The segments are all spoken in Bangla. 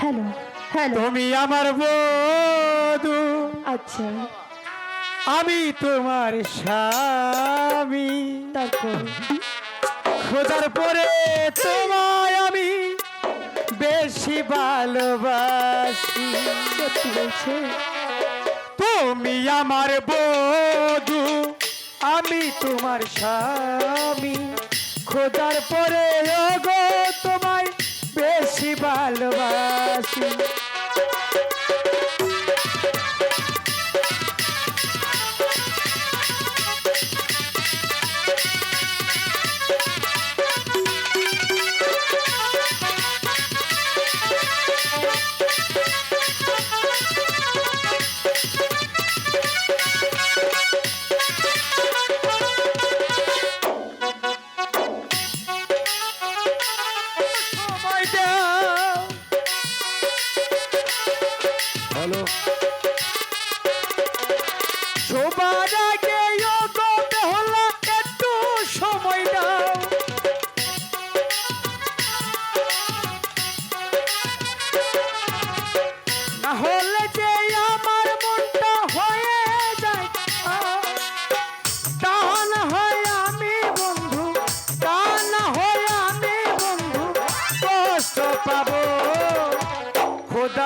হ্যালো হ্যালো তুমি আমার বধু আচ্ছা। আমি তোমার স্বামী। তারপর? খোঁজার পরে তোমায় আমি বেশি ভালোবাসি। সত্যি বলছে? তুমি আমার বধু আমি তোমার স্বামী। খোঁজার পরে গো বেশি ভালোবাসি। হ্যালো সবার আগে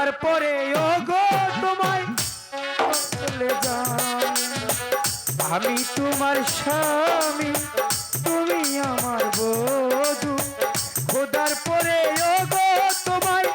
খোদার পরে ও গো তোমায় চলে যান। আমি তোমার স্বামী, তুমি আমার বধূ। খোদার পরে ও তোমায়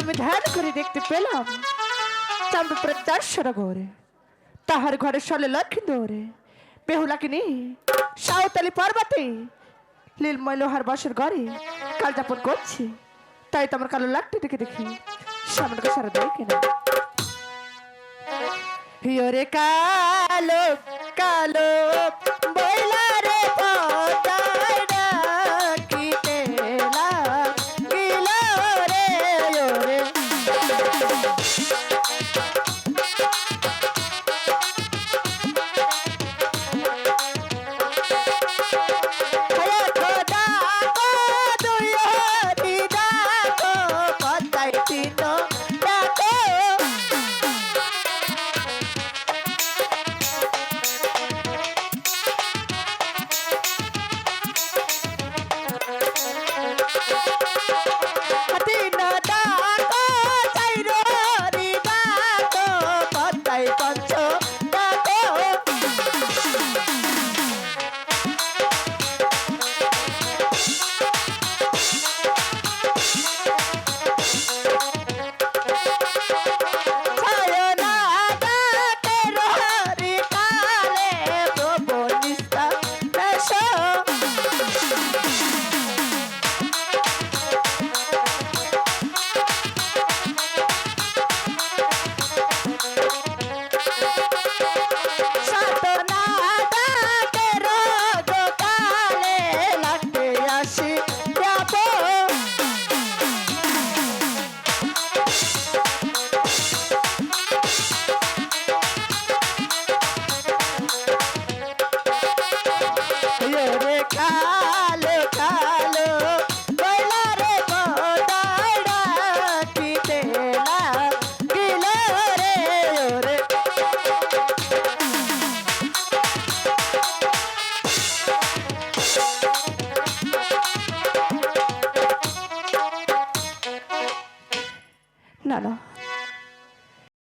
আমি ধ্যান করে দেখতে পেলাম দর্শন ঘরে, তাহার ঘরে সলে লক্ষ্মী দৌড়ে, বেহুলাকে নিয়ে সাঁওতালি পর্বতে লীলময় লোহার বাসের ঘরে কাল যাপন করছি। তাই তো আমার কালো লাকটি দেখে দেখি, সামনে সারা দেয় কেনা। হিয়রে কালো কালো Míralo.